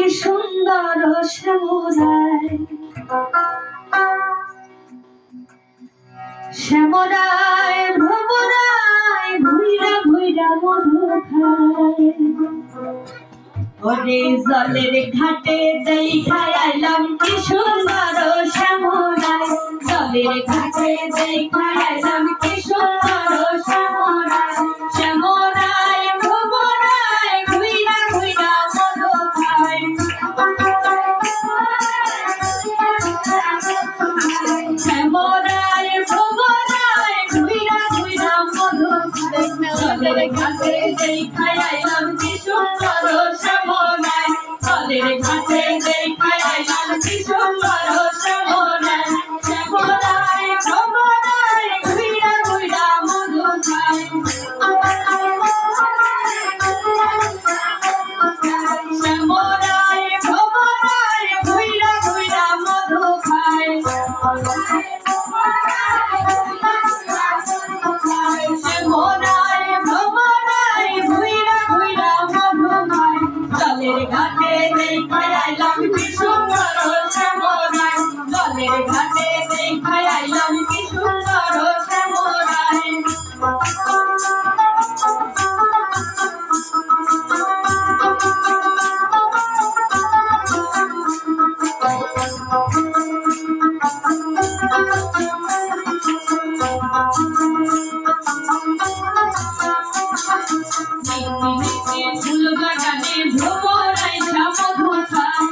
কি সুন্দর শ্যামরায় শ্যামরায় ভ্রমরায় ঘুইরা ঘুইরা মধু খায়। ওরে জলের ঘাটে দেই খাইলাম কি সুন্দর শ্যামরায় জলের ঘাটে দেই খাইলাম দেই খাইলাম কি সুন্দর শ্যামরায় জলের ঘাটে দেই খাইলাম কি সুন্দর জলের ঘাটে নেই খাইলাম কি সুন্দর শ্যামরায় জলের ঘাটে বাগানে ভ্রমরাই মধু খায়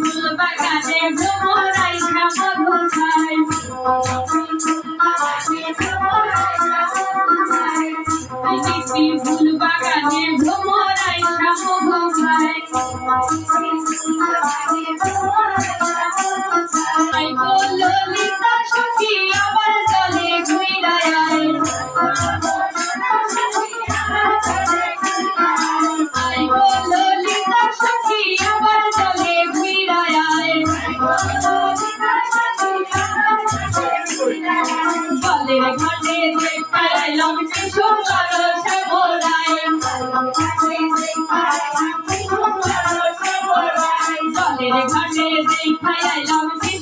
ফুল বাগানে ভ্রমরাই মধু খায় ফুল বাগানে ভ্রমরাই মধু খায় ঘাটে দেখাইলাম কি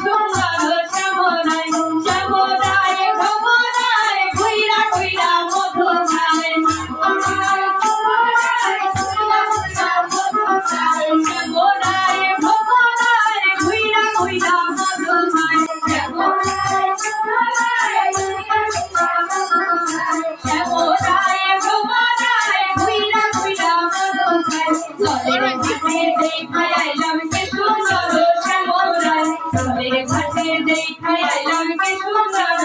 শ্যামরায় শ্যামরায় ভ্রমরায় ঘুইরা ঘুইরা মধু শ্যামরায় ভ্রমরায় ঘুইরা ঘুইরা মধু খায় শ্যামরায় ভ্রমরায় ঘুইরা ঘুইরা মধু খায় জলের ঘাটে জলের ঘাটে দেখাইলাম কি সুন্দর শ্যামরায়